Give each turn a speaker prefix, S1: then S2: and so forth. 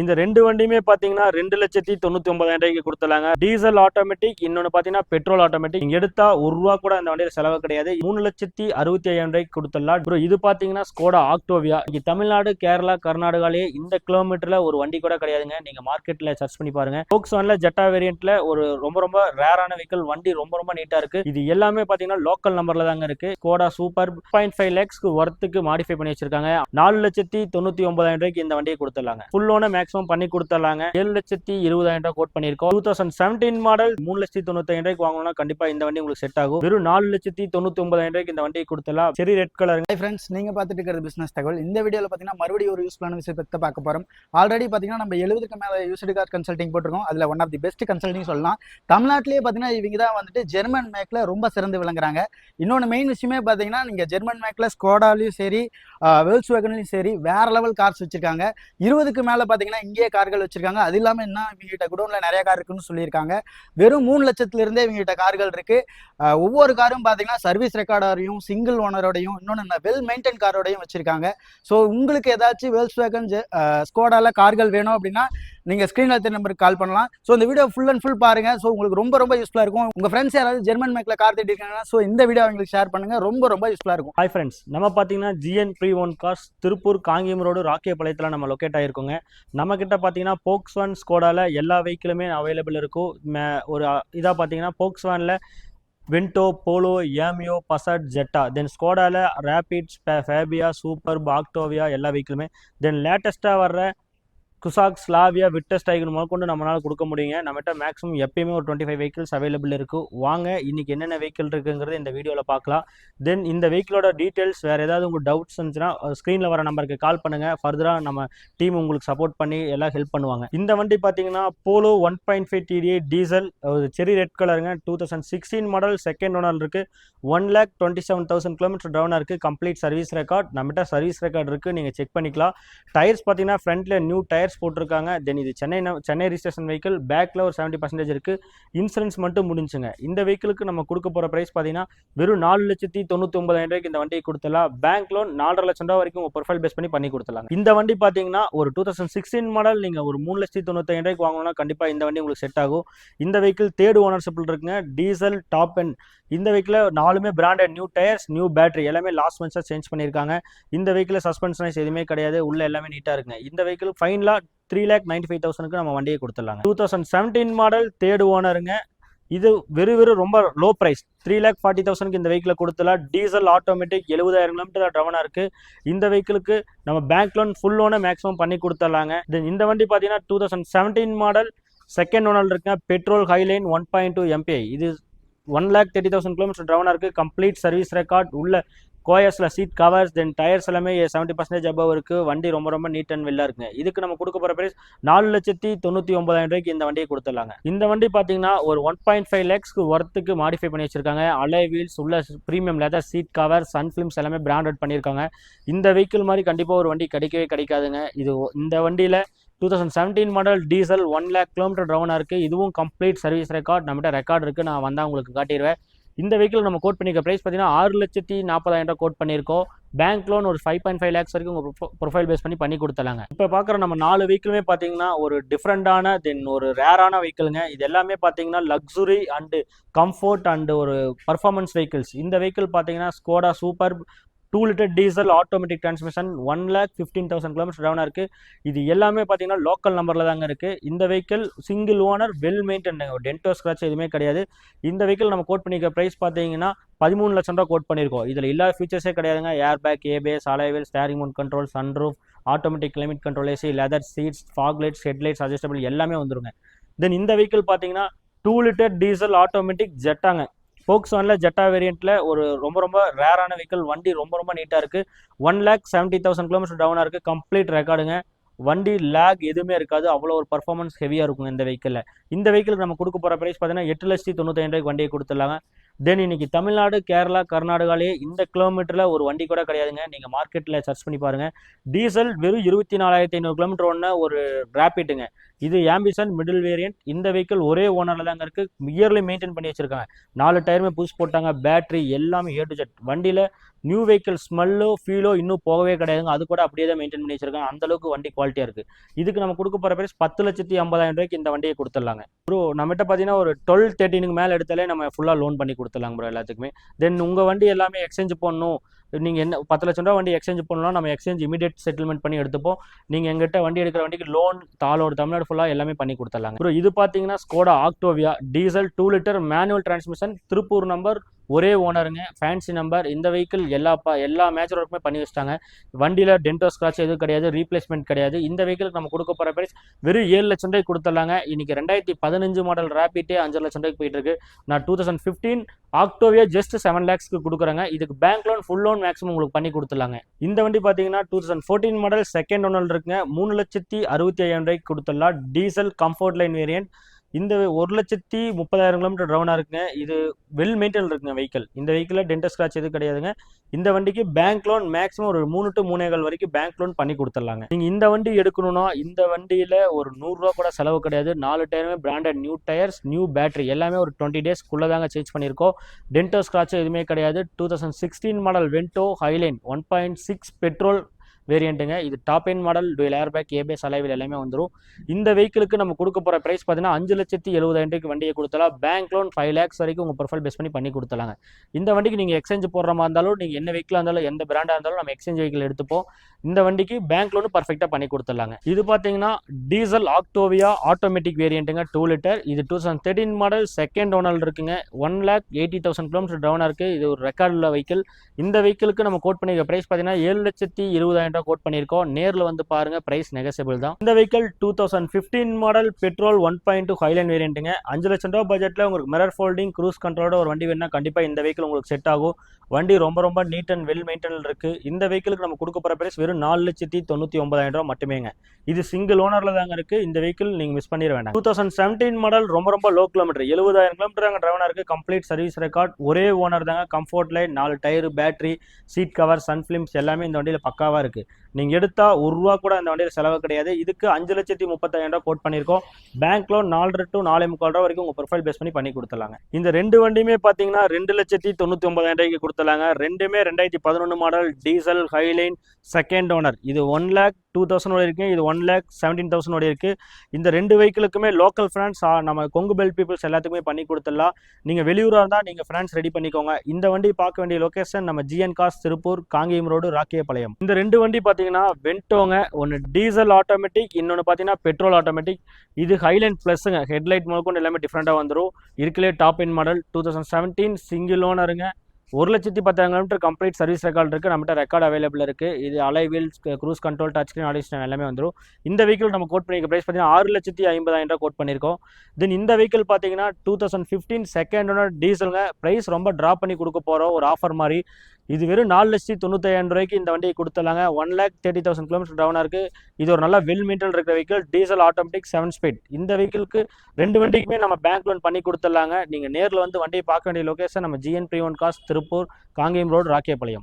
S1: இந்த ரெண்டு வண்டியுமே பார்த்தீங்கன்னா ரெண்டு லட்சத்தி தொண்ணூற்றி ஒன்பதாயிரம் ரூபாய்க்கு கொடுத்துலாங்க டீசல் ஆட்டோமேட்டிக் இன்னொன்று பார்த்தீங்கன்னா பெட்ரோல் ஆட்டோமேட்டிக் எடுத்தா ஒரு ரூபா கூட இந்த வண்டியில் செலவு கிடையாது. மூணு லட்சத்தி அறுபத்தி ஐயாயிரம் ரூபாய்க்கு கொடுத்துடலாம். ப்ரோ இது பார்த்தீங்கன்னா ஸ்கோடா ஆக்டோவியா இங்கே தமிழ்நாடு கேரளா கர்நாடகாலேயே இந்த கிலோமீட்டரில் ஒரு வண்டி கூட கிடையாதுங்க. நீங்கள் மார்க்கெட்டில் சர்ச் பண்ணி பாருங்க. ஃபோக்ஸ் ஒன்ல ஜெட்டா வேரியண்ட்டில் ஒரு ரொம்ப ரொம்ப ரேரான வெஹிக்கிள் வண்டி ரொம்ப ரொம்ப நீட்டாக இருக்கு. இது எல்லாமே பார்த்தீங்கன்னா லோக்கல் நம்பர்ல தாங்க இருக்கு. ஸ்கோடா சூப்பர் பாயிண்ட் ஃபைவ் லேக்ஸ்க்கு ஒர்த்துக்கு மாடிஃபை பண்ணி வச்சிருக்காங்க. நாலு லட்சத்தி தொண்ணூற்றி ஒன்பதாயிரம் ரூபாய்க்கு இந்த வண்டியை கொடுத்துடலாங்க. ஃபுல் ஓன மேக்ஸிமம் பண்ணி கொடுத்துடலாங்க. ஏழு லட்சத்தி இருபதாயிரம் ரூபாய் கோட் பண்ணியிருக்கோம். டூ தௌசண்ட் செவன்டீன் மாடல் மூணு லட்சத்தி தொண்ணூத்தாயிரம் ரூபாய்க்கு வாங்கணும்னா கண்டிப்பா இந்த வண்டி உங்களுக்கு செட் ஆகும். வெறும் நாலு லட்சத்தி தொண்ணூத்தி ஒன்பதாயிரம் ரூபாய்க்கு இந்த வண்டியை கொடுத்துலாம் சரி ரெட் கலர்
S2: ஹை ஃப்ரெண்ட்ஸ் நீங்க பார்த்துட்டு இருக்கிறது பிஸ்னஸ் தகவல். இந்த வீடியோவில் பார்த்தீங்கன்னா மறுபடியும் ஒரு யூஸ்ஃபுல்லான விஷயத்தை பார்க்க போறோம். ஆல்ரெடி பார்த்தீங்கன்னா நம்ம எழுபதுக்கு மேலே யூஸ்டு கார் கன்சல்டிங் போட்டிருக்கோம். அதில் one of the best consulting சொல்லலாம். தமிழ்நாட்டிலேயே பார்த்தீங்கன்னா இவங்க தான் வந்துட்டு ஜெர்மன் மேக்கில் ரொம்ப சிறந்து விளங்குறாங்க. இன்னொன்று மெயின் விஷயமே பார்த்தீங்கன்னா நீங்க ஜெர்மன் மேக்கில் ஸ்கோடாலையும் சரி வெல்ஸ் வேகன்லையும் சரி வேற லெவல் கார்ஸ் வச்சிருக்காங்க. இருபதுக்கு மேலே பார்த்தீங்கன்னா இங்கேயே கார்கள் வச்சிருக்காங்க. அது இல்லாமல் என்ன இவங்ககிட்ட குடோனில் நிறைய கார் இருக்குன்னு சொல்லியிருக்காங்க. வெறும் மூணு லட்சத்துலேருந்தே இவங்ககிட்ட கார்கள் இருக்கு. ஒவ்வொரு காரும் பார்த்தீங்கன்னா சர்வீஸ் ரெக்கார்டரையும் சிங்கிள் ஓனரோடையும் இன்னொன்று வெல் மெயின்டைன் காரோடையும் வச்சிருக்காங்க. ஸோ உங்களுக்கு ஏதாச்சும் வெல்ஸ் வேகன் ஸ்கோடால கார்கள் வேணும் அப்படின்னா நீங்கள் ஸ்க்ரீனில் எடுத்த நம்பருக்கு கால் பண்ணலாம். ஸோ இந்த வீடியோ ஃபுல் அண்ட் ஃபுல் பாருங்கள் ஸோ உங்களுக்கு ரொம்ப ரொம்ப யூஸ்ஃபுல்லாக இருக்கும். உங்கள் ஃப்ரெண்ட்ஸ் யாராவது ஜெர்மன் மேக்கில் கார் தேடிருக்காங்கன்னா ஸோ இந்த வீடியோ அவங்களுக்கு ஷேர் பண்ணுங்க. ரொம்ப ரொம்ப யூஸ்ஃபுல்லாக இருக்கும்.
S1: ஹாய் ஃப்ரெண்ட்ஸ் நம்ம பார்த்தீங்கன்னா GN pre own cars Tiruppur Kangeyam road ராக்கியபாளையத்தில் நம்ம லொக்கேட் ஆகிருக்கோங்க நம்ம கிட்ட பார்த்தீங்கன்னா போக்ஸ் ஒன் ஸ்கோடால எல்லா வெஹிக்கிளுமே அவைலபிள் இருக்கும் ஒரு இதாக பார்த்தீங்கன்னா போக்ஸ் ஒன்ல Vento Polo Ameo Passat Jetta then ஸ்கோடால Rapids Fabia Superb Octavia எல்லா வெஹிக்கிளுமே தென் லேட்டஸ்ட்டாக வர்ற குசாக் ஸ்லாவியா விட்டஸ்ட் டைகர் முதற்கொண்டு நம்மளால கொடுக்க முடியுங்க. நம்மகிட்ட மேக்ஸிமம் எப்பயுமே ஒரு டுவெண்ட்டி ஃபைவ் வெஹிக்கிள்ஸ் அவைலபிள் இருக்குது வாங்க இன்னைக்கு என்னென்ன வெஹிக்கிள் இருக்குங்கிறது இந்த வீடியோவில் பார்க்கலாம். தென் இந்த வெஹிக்கிளோட டீட்டெயில்ஸ் வேறு ஏதாவது உங்களுக்கு டவுட்ஸ் இருந்துச்சுன்னா ஸ்க்ரீனில் வர நம்பருக்கு கால் பண்ணுங்கள் ஃபர்தராக நம்ம டீம் உங்களுக்கு சப்போர்ட் பண்ணி எல்லாம் ஹெல்ப் பண்ணுவாங்க. இந்த வண்டி பார்த்தீங்கன்னா Polo one point five TDI diesel cherry red கலருங்க two thousand sixteen model second owner இருக்குது one lakh twenty seven thousand kilometre டவுனாக இருக்குது கம்ப்ளீட் சர்வீஸ் ரெக்கார்ட் நம்மகிட்ட சர்வீஸ் ரெக்கார்ட் இருக்குது நீங்கள் செக் பண்ணிக்கலாம். டயர்ஸ் பார்த்தீங்கன்னா ஃப்ரண்ட்டில் நியூ டயர்ஸ் போட்டிருக்காங்க. தென் இது சென்னை சென்னை ரிஜிஸ்ட்ரேஷன் வெஹிக்கிள் பேக்கில் ஒரு செவன்ட்டி பர்சன்டேஜ் இருக்குது இன்சூரன்ஸ் மட்டும் முடிஞ்சுங்க. இந்த வெஹிக்கிளுக்கு நம்ம கொடுக்க போகிற ப்ரைஸ் பார்த்தீங்கன்னா வெறும் நாலு லட்சத்தி தொண்ணூற்றி ஒன்பதாயிரம் ரூபாய்க்கு இந்த வண்டியை கொடுத்தலாம் பேங்க் லோன் நாலரை லட்சம் ரூபா வரைக்கும் உங்கள் ப்ரொஃபைல் பேஸ் பண்ணி பண்ணி கொடுத்தலாம் இந்த வண்டி பார்த்தீங்கன்னா ஒரு டூ தௌசண்ட் சிக்ஸ்டீன் மாடல் நீங்கள் ஒரு மூணு லட்சத்தி தொண்ணூத்தாயிரம் ரூபாய்க்கு வாங்கணும்னா கண்டிப்பாக இந்த வண்டி உங்களுக்கு செட் ஆகும். இந்த வெஹிக்கிள் தேர்ட் ஓனர்ஷிப்பில் இருக்குங்க. டீசல் டாப் அண்ட் இந்த வெஹிக்கில் நாலுமே branded new tyres new battery எல்லாமே லாஸ்ட் மந்த்ஸாக சேஞ்ச் பண்ணியிருக்காங்க. இந்த வெஹிக்கில் சஸ்பென்ஷனைஸ் எதுவுமே கிடையாது. உள்ள எல்லாமே நீட்டாக இருக்குங்க. இந்த வெஹிக்கிள் ஃபைனலாக த்ரீ லேக் நைன்டி ஃபைவ் தௌசண்ட்க்கு நம்ம வண்டியை கொடுத்துடலாங்க. Two thousand seventeen model third ஓனருங்க இது வெறு வெறும் ரொம்ப low price three lakh forty தௌசண்ட்க்கு இந்த வெஹிக்கில் கொடுத்துலாம் டீசல் ஆட்டோமேட்டிக் எழுபதாயிரம் கிலோமீட்டர் ட்ரவனாக இருக்குது இந்த வெஹிக்கிளுக்கு நம்ம பேங்க் லோன் ஃபுல் லோனை மேக்ஸிமம் பண்ணி கொடுத்துடலாங்க. தென் இந்த வண்டி பார்த்தீங்கன்னா two thousand seventeen model second owner இருக்குங்க petrol highline one point two MPI இது one lakh thirty thousand kilometre ட்ரவனாக இருக்குது கம்ப்ளீட் சர்வீஸ் ரெக்கார்ட் உள்ள கோயஸில் சீட் கவர்ஸ் தென் டயர்ஸ் எல்லாமே செவன்ட்டி பர்சன்டேஜ் அபவ் இருக்குது வண்டி ரொம்ப ரொம்ப நீட் அண்ட் வெல்லாக இருக்குங்க. இதுக்கு நம்ம கொடுக்க போகிற பிரைஸ் நாலு லட்சத்தி தொண்ணூற்றி ஒன்பதாயிரம் ரூபாய்க்கு இந்த வண்டியை கொடுத்துடலாங்க. இந்த வண்டி பார்த்தீங்கன்னா ஒரு ஒன் பாயிண்ட் ஃபைவ் லேக்ஸ்க்கு ஒர்த்துக்கு மாடிஃபை பண்ணி வச்சிருக்காங்க. அலை வீல்ஸ் உள்ள premium leather seat cover sun films எல்லாமே பிராண்டட் பண்ணியிருக்காங்க. இந்த வெஹிக்கிள் மாதிரி கண்டிப்பாக ஒரு வண்டி கிடைக்கவே கிடைக்காதுங்க. இது இந்த வண்டியில் two thousand seventeen model diesel one lakh kilometre ட்ரவனாக இருக்குது இதுவும் கம்ப்ளீட் சர்வீஸ் ரெக்கார்ட் நம்மகிட்ட ரெக்கார்ட் இருக்குது நான் வந்தால் உங்களுக்கு காட்டிடுவேன் இந்த வெஹிக்கிள் நம்ம கோட் பண்ணிக்க ப்ரைஸ் பார்த்தீங்கன்னா ஆறு லட்சத்தி நாற்பதாயிரம் ரூபா கோட் பண்ணியிருக்கோம் பேங்க் லோன் ஒரு ஃபைவ் பாயிண்ட் ஃபைவ் லேக்ஸ் வரைக்கும் உங்கள் ப்ரொஃபைல் பேஸ் பண்ணி பண்ணி கொடுத்துலாங்க இப்போ பார்க்குற நம்ம நாலு வெஹிக்கிளுமே பார்த்தீங்கன்னா ஒரு டிஃப்ரெண்டான தென் ஒரு ரேரான வெஹிக்கிளுங்க இது எல்லாமே பார்த்தீங்கன்னா லக்ஸுரி அண்டு கம்ஃபோர்ட் அண்டு ஒரு பர்ஃபார்மன்ஸ் வெஹிக்கிள்ஸ் இந்த வெஹிக்கிள் பார்த்தீங்கன்னா Skoda superb two litre diesel automatic transmission one lakh fifteen thousand kilometre டவுனாக இருக்குது இது எல்லாமே பார்த்தீங்கன்னா லோக்கல் நம்பரில் தாங்க இருக்குது இந்த vehicle single owner well maintain டென்டோ scratch எதுவுமே கிடையாது. இந்த வெஹிக்கிள் நம்ம கோட் பண்ணிக்க ப்ரைஸ் பார்த்தீங்கன்னா பதிமூணு லட்சம் ரூபா கோட் பண்ணியிருக்கோம். இதில் இல்லாத ஃபீச்சர்ஸே கிடையாதுங்க. Air bag ABS alloy wheel steering mount control sunroof automatic climate control AC leather seats fog lights headlights adjustable எல்லாமே வந்துருங்க. தென் இந்த வெஹிக்கிள் பார்த்தீங்கன்னா டூ லிட்டர் டீசல் ஆட்டோமேட்டிக் ஜெட்டாங்க ஃபோக்ஸ் ஒன்ல ஜெட்டா வேரியண்ட்ல ஒரு ரொம்ப ரொம்ப ரேரான வெஹிக்கிள் வண்டி ரொம்ப ரொம்ப நீட்டாக இருக்குது one lakh seventy thousand kilometre டவுனாக இருக்குது கம்ப்ளீட் ரெக்கார்டுங்க வண்டி லேக் எதுவுமே இருக்காது. அவ்வளோ ஒரு பர்ஃபார்மன்ஸ் ஹெவியாக இருக்கும் இந்த வெஹிக்கிளில் இந்த வெஹிக்கிளுக்கு நம்ம கொடுக்க போகிற ப்ரைஸ் பார்த்தீங்கன்னா எட்டு லட்சத்தி தொண்ணூற்றி ரூபாய்க்கு வண்டியை கொடுத்துடலாங்க. தென் இன்னைக்கு தமிழ்நாடு கேரளா கர்நாடகாலேயே இந்த கிலோமீட்டரில் ஒரு வண்டி கூட கிடையாதுங்க. நீங்கள் மார்க்கெட்டில் சர்ச் பண்ணி பாருங்கள் டீசல் வெறும் இருபத்தி நாலாயிரத்தி ஐநூறு கிலோமீட்டர் ஒன்று ஒரு ரேபிட்டுங்க இது ஆம்பிசன் மிடில் வேரியன்ட் இந்த வெஹிக்கிள் ஒரே ஓனரில் தாங்க இருக்குது இயர்லி மெயின்டைன் பண்ணி வச்சுருக்காங்க. நாலு டயருமே புதுசு போட்டாங்க. பேட்டரி எல்லாமே ஏ டு ஜெட் வண்டியில் நியூ வெஹிக்கிள் ஸ்மெல்லோ ஃபீலோ இன்னும் போகவே கிடையாதுங்க. அது கூட அப்படியே தான் மெயின்டைன் பண்ணி வச்சிருக்காங்க. அந்த அளவுக்கு வண்டி குவாலிட்டியாக இருக்குது இதுக்கு நம்ம கொடுக்க போகிற பிரைஸ் பத்து லட்சத்தி ஐம்பதாயிரம் ரூபாய்க்கு இந்த வண்டியை கொடுத்துடலாங்க. ப்ரோ நம்மகிட்ட பார்த்தீங்கன்னா ஒரு டுவெல் தேர்ட்டினுக்கு மேலே எடுத்தாலே நம்ம ஃபுல்லாக லோன் பண்ணி கொடுத்துடலாங்க ப்ரோ எல்லாத்துக்குமே. தென் உங்கள் வண்டி எல்லாமே எக்ஸ்சேஞ்ச் பண்ணணும் நீங்கள் என்ன பத்து லட்சம் ரூபா வண்டி எக்ஸ்சேஞ்ச் பண்ணலாம் நம்ம எக்ஸ்சேஞ்ச் இமீடியட் செட்டில்மெண்ட் பண்ணி எடுத்துப்போம். நீங்கள் எங்கிட்ட வண்டி எடுக்கிற வண்டிக்கு லோன் தாளோட தமிழ்நாடு ஃபுல்லாக எல்லாமே பண்ணி கொடுத்துடலாங்க. ப்ரோ இது பார்த்தீங்கன்னா Skoda Octavia diesel two litre manual transmission Tiruppur number ஒரே ஓனருங்க. ஃபேன்சி நம்பர் இந்த வெஹிக்கிள் எல்லா ப எல்லா மேட்ச் ஒர்க்குமே பண்ணி வச்சிட்டாங்க. வண்டியில் டென்டோ ஸ்க்ராட்ச் எதுவும் கிடையாது ரீப்ளேஸ்மெண்ட் கிடையாது. இந்த வெஹிக்கிளுக்கு நம்ம கொடுக்க போகிற பிரைஸ் வெறும் ஏழு லட்சம் ரூபாய்க்கு கொடுத்துடலாங்க. இன்னைக்கு ரெண்டாயிரத்தி பதினஞ்சு மாடல் ரேபிட்டே அஞ்சு லட்சம் ரூபாய்க்கு போயிட்டு இருக்கு. நான் two thousand fifteen Octavia just seven லேக்ஸ்க்கு கொடுக்குறாங்க. இதுக்கு bank loan full loan maximum உங்களுக்கு பண்ணி கொடுத்துலாங்க இந்த வண்டி பார்த்தீங்கன்னா two thousand fourteen model second owner இருக்குங்க. மூணு லட்சத்தி அறுபத்தி ஐயாயிரம் ரூபாய்க்கு கொடுத்துடலாம். டீசல் கம்ஃபர்ட் லைன் வேரியன்ட் இந்த ஒரு லட்சத்தி முப்பதாயிரம் கிலோமீட்டர் ட்ரவுனாக இருக்குங்க. இது வெல் மெயின்டைன் இருக்குங்க வெஹிக்கிள் இந்த வெஹிக்கிளில் டென்டர் ஸ்க்ராட்ச் எதுவும் கிடையாதுங்க. இந்த வண்டிக்கு பேங்க் லோன் மேக்ஸிமம் ஒரு மூணு டு மூணேகால் வரைக்கும் பேங்க் லோன் பண்ணி கொடுத்துடலாங்க. நீங்கள் இந்த வண்டி எடுக்கணும்னா இந்த வண்டியில் ஒரு நூறுரூவா கூட செலவு கிடையாது. நாலு டயருமே branded new tyres new battery எல்லாமே ஒரு டுவெண்ட்டி டேஸ்க்குள்ளே தாங்க சேஞ்ச் பண்ணியிருக்கோம். டென்டோ ஸ்க்ராட்ச் எதுவுமே கிடையாது. Two thousand sixteen model Vento highline one point six petrol வேரியண்ட்டுங்க இது top end model dual air bag ABS alloy wheel எல்லாமே வந்துடும் இந்த வெஹிக்கிளுக்கு நம்ம கொடுக்க போகிற ப்ரைஸ் பார்த்தீங்கன்னா அஞ்சு லட்சத்தி எழுபதாயிரம் வண்டியை கொடுத்தலாம் பேங்க் லோன் ஃபைவ் லேக்ஸ் வரைக்கும் உங்கள் ப்ரொஃபைல் பேஸ் பண்ணி பண்ணி கொடுத்தலாங்க இந்த வண்டிக்கு நீங்கள் எக்ஸ்சேஞ்ச் போடுற மாதிரி இருந்தாலும் நீங்கள் என்ன வெஹிக்கிளாக இருந்தாலும் எந்த பிராண்டாக இருந்தாலும் நம்ம எக்ஸ்சேஞ்ச் வெஹிக்கிள் எடுத்துப்போம். இந்த வண்டிக்கு பேங்க் லோன் பர்ஃபெக்டாக பண்ணி கொடுத்துடலாங்க. இது பார்த்தீங்கன்னா டீசல் ஆக்டோவியா ஆட்டோமேட்டிக் வேரியண்ட்டுங்க டூ லிட்டர் இது two thousand thirteen model second owner இருக்குங்க. One lakh eighty thousand kilometre டவுனாக இருக்குது இது ஒரு ரெக்கார்டில் வெஹிக்கிள் இந்த வெஹிக்கிளுக்கு நம்ம கோட் பண்ணிக்கிற ப்ரைஸ் பார்த்தீங்கன்னா ஏழு லட்சத்தி இருபதாயிரம் தான் கோட் பண்ணியிருக்கோம். நேரில் வந்து பாருங்க ப்ரைஸ் நெகசபிள் தான். இந்த vehicle two thousand fifteen model petrol one point two highline வேரியண்ட்டுங்க அஞ்சு லட்சம் ரூபா பட்ஜெட்டில் உங்களுக்கு மிரர் ஃபோல்டிங் க்ரூஸ் கண்ட்ரோலோட ஒரு வண்டி வேணுன்னா கண்டிப்பாக இந்த வெஹிக்கிள் உங்களுக்கு செட் ஆகும். வண்டி ரொம்ப ரொம்ப நீட் அண்ட் வெல் மெயின்டைன் இருக்கு. இந்த வெஹிக்கிளுக்கு நம்ம கொடுக்க போகிற ப்ரைஸ் வெறும் நாலு லட்சத்தி தொண்ணூற்றி ஒன்பதாயிரம் ரூபா மட்டுமேங்க. இது சிங்கிள் ஓனரில் தாங்க இருக்கு. இந்த வெஹிக்கிள் நீங்கள் மிஸ் பண்ணிட வேண்டாம் டூ தௌசண்ட் செவன்டீன் மாடல் ரொம்ப ரொம்ப லோ கிலோமீட்டர் எழுபதாயிரம் கிலோமீட்டர் அங்கே ட்ரைவனாக இருக்கு. கம்ப்ளீட் சர்வீஸ் ரெக்கார்ட் ஒரே ஓனர் தாங்க. கம்ஃபர்ட் லைட் நாலு tyre battery seat cover sun films எல்லாமே இந்த வண்டியில் பக்காவாக இருக்கு. நீங்கள் எடுத்தா ஒரு ரூபா கூட அந்த வண்டியில் செலவு கிடையாது. இதுக்கு அஞ்சு லட்சத்தி முப்பத்தாயிரம் ரூபா கோட் பண்ணியிருக்கோம். பேங்க் லோன் நாலரை டு நாலே முக்கால் ரூபா வரைக்கும் உங்கள் ப்ரொஃபைல் பேஸ் பண்ணி பண்ணி கொடுத்துலாங்க இந்த ரெண்டு வண்டியுமே பார்த்தீங்கன்னா ரெண்டு லட்சத்தி தொண்ணூற்றி ஒன்பதாயிரம் ரூபாய்க்கு கொடுத்துலாங்க ரெண்டுமே ரெண்டாயிரத்தி பதினொன்று model diesel highline second owner இது ஒன் லேக் டூ தௌசண்ட் ஓடி இருக்கு. இது ஒன் லேக் செவன்டீன் தௌசண்ட் ஓடி இருக்கு. இந்த ரெண்டு வெஹிக்கிளுக்குமே லோக்கல் ஃபினான்ஸ் நம்ம கொங்கு பெல்ட் பீப்புள்ஸ் எல்லாத்துக்குமே பண்ணி கொடுத்துடலாம். நீங்கள் வெளியூராக இருந்தால் நீங்கள் ஃபினான்ஸ் ரெடி பண்ணிக்கோங்க. இந்த வண்டி பார்க்க வேண்டிய லொகேஷன் நம்ம GN cars Tiruppur Kangeyam road Rakkiyapalayam. இந்த ரெண்டு வண்டி பார்த்தீங்கன்னா வென்டோங்க ஒன்று டீசல் ஆட்டோமேட்டிக் இன்னொன்று பார்த்தீங்கன்னா பெட்ரோல் ஆட்டோமேட்டிக் இது ஹைலைன் ப்ளஸ்ஸுங்க ஹெட்லைட் முதற்கொண்டு எல்லாமே டிஃப்ரெண்ட்டாக வந்துடும் இருக்கலே top end model two thousand seventeen single ஓனருங்க ஒரு லட்சத்தி பத்தாயிரம் கிலோமீட்டர் கம்ப்ளீட் சர்வீஸ் ரெக்கார்டு இருக்குது நம்மகிட்ட ரெக்கார்ட் அவைலபிள் இருக்குது இது alloy wheels cruise control touch screen audio எல்லாமே வந்துடும் இந்த வெஹிக்கிள் நம்ம கோட் பண்ணியிருக்க ப்ரைஸ் பார்த்தீங்கன்னா ஆறு லட்சத்தி ஐம்பதாயிரம் ரூபா கோட் பண்ணியிருக்கோம் தென் இந்த வெஹிக்கிள் பார்த்தீங்கன்னா two thousand fifteen second owner டீசலுங்க price ரொம்ப ட்ராப் பண்ணி கொடுக்க போகிறோம் ஒரு ஆஃபர் மாதிரி. இது வெறும் நாலு லட்சத்தி தொண்ணூத்தாயிரம் ரூபாய்க்கு இந்த வண்டியை கொடுத்துலாங்க one lakh thirty thousand kilometre டவுனாக இருக்குது இது ஒரு நல்ல வெல் மெயின்டைன் இருக்கிற vehicle diesel automatic seven speed இந்த வெஹிக்கிளுக்கு ரெண்டு வண்டிக்குமே நம்ம பேங்க் லோன் பண்ணி கொடுத்துடலாங்க. நீங்கள் நேரில் வந்து வண்டியை பார்க்க வேண்டிய லொகேஷன் நம்ம GN pre own cars Tiruppur Kangeyam road Rakkiyapalayam.